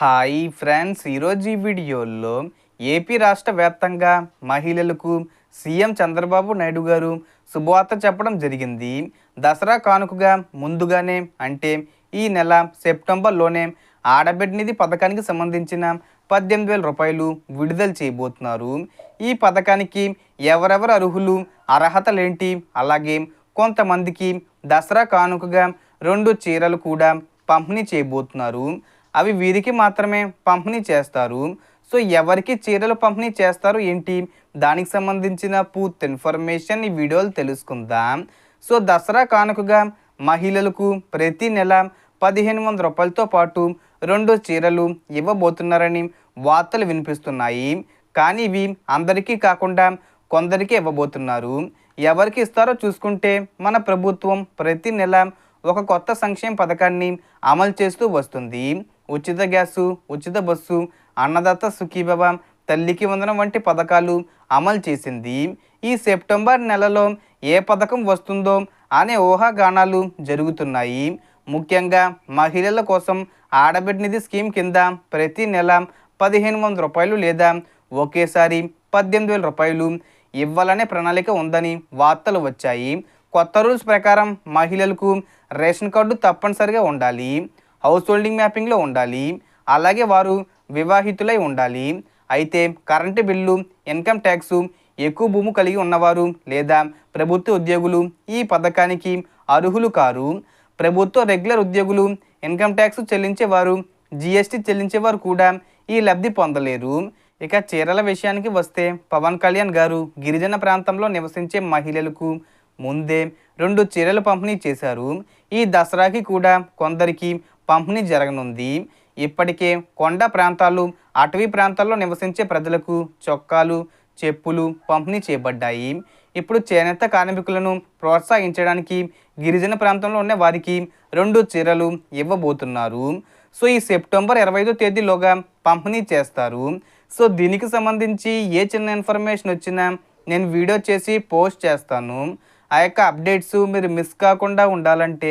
Hi friends ఈరోజు ఈ వీడియోలో ఏపీ రాష్ట్ర వ్యాప్తంగా మహిళలకు సీఎం చంద్రబాబు నాయుడు గారు శుభవార్త చెప్పడం జరిగింది. దసరా కానుకగా ముందుగానే అంటే ఈ నెల సెప్టెంబర్లోనే ఆడబిడ్డ నిధి పథకానికి సంబంధించిన పద్దెనిమిది వేల రూపాయలు విడుదల చేయబోతున్నారు. ఈ పథకానికి ఎవరెవరు అర్హులు అర్హతలేంటి? అలాగే కొంతమందికి దసరా కానుకగా రెండు చీరలు కూడా పంపిణీ చేయబోతున్నారు. అవి వీరికి మాత్రమే పంపిణీ చేస్తారు. సో ఎవరికి చీరలు పంపిణీ చేస్తారు ఏంటి? దానికి సంబంధించిన పూర్తి ఇన్ఫర్మేషన్ ఈ వీడియోలు తెలుసుకుందాం. సో దసరా కానుకగా మహిళలకు ప్రతి నెల పదిహేను వందల రూపాయలతో పాటు రెండు చీరలు ఇవ్వబోతున్నారని వార్తలు వినిపిస్తున్నాయి. కానీ ఇవి అందరికీ కాకుండా కొందరికి ఇవ్వబోతున్నారు. ఎవరికి ఇస్తారో చూసుకుంటే మన ప్రభుత్వం ప్రతి నెల ఒక కొత్త సంక్షేమ పథకాన్ని అమలు చేస్తూ వస్తుంది. ఉచిత గ్యాసు ఉచిత బస్సు అన్నదాత సుఖీభవ తల్లికి వందనం వంటి పథకాలు అమలు చేసింది. ఈ సెప్టెంబర్ నెలలో ఏ పథకం వస్తుందో అనే ఊహాగానాలు జరుగుతున్నాయి. ముఖ్యంగా మహిళల కోసం ఆడబిడ్డ నిధి స్కీమ్ కింద ప్రతి నెల పదిహేను వందల రూపాయలు లేదా ఒకేసారి పద్దెనిమిది వేల రూపాయలు ఇవ్వాలనే ప్రణాళిక ఉందని వార్తలు వచ్చాయి. కొత్త రూల్స్ ప్రకారం మహిళలకు రేషన్ కార్డు తప్పనిసరిగా ఉండాలి. హౌస్ హోల్డింగ్ మ్యాపింగ్లో ఉండాలి. అలాగే వారు వివాహితులై ఉండాలి. అయితే కరెంటు బిల్లు ఇన్కమ్ ట్యాక్స్ ఎక్కువ భూమి కలిగి ఉన్నవారు లేదా ప్రభుత్వ ఉద్యోగులు ఈ పథకానికి అర్హులు కారు. ప్రభుత్వ రెగ్యులర్ ఉద్యోగులు ఇన్కమ్ ట్యాక్స్ చెల్లించేవారు జిఎస్టీ చెల్లించేవారు కూడా ఈ లబ్ధి పొందలేరు. ఇక చీరల విషయానికి వస్తే పవన్ కళ్యాణ్ గారు గిరిజన ప్రాంతంలో నివసించే మహిళలకు ముందే రెండు చీరలు పంపిణీ చేశారు. ఈ దసరాకి కూడా కొందరికి పంపిణీ జరగనుంది. ఇప్పటికే కొండ ప్రాంతాలు అటవీ ప్రాంతాల్లో నివసించే ప్రజలకు చొక్కాలు చెప్పులు పంపిణీ చేయబడ్డాయి. ఇప్పుడు చేనేత కార్మికులను ప్రోత్సహించడానికి గిరిజన ప్రాంతంలో ఉన్న వారికి రెండు చీరలు ఇవ్వబోతున్నారు. సో ఈ సెప్టెంబర్ ఇరవై ఐదో తేదీలోగా పంపిణీ చేస్తారు. సో దీనికి సంబంధించి ఏ చిన్న ఇన్ఫర్మేషన్ వచ్చినా నేను వీడియో చేసి పోస్ట్ చేస్తాను. ఆ యొక్క అప్డేట్స్ మీరు మిస్ కాకుండా ఉండాలంటే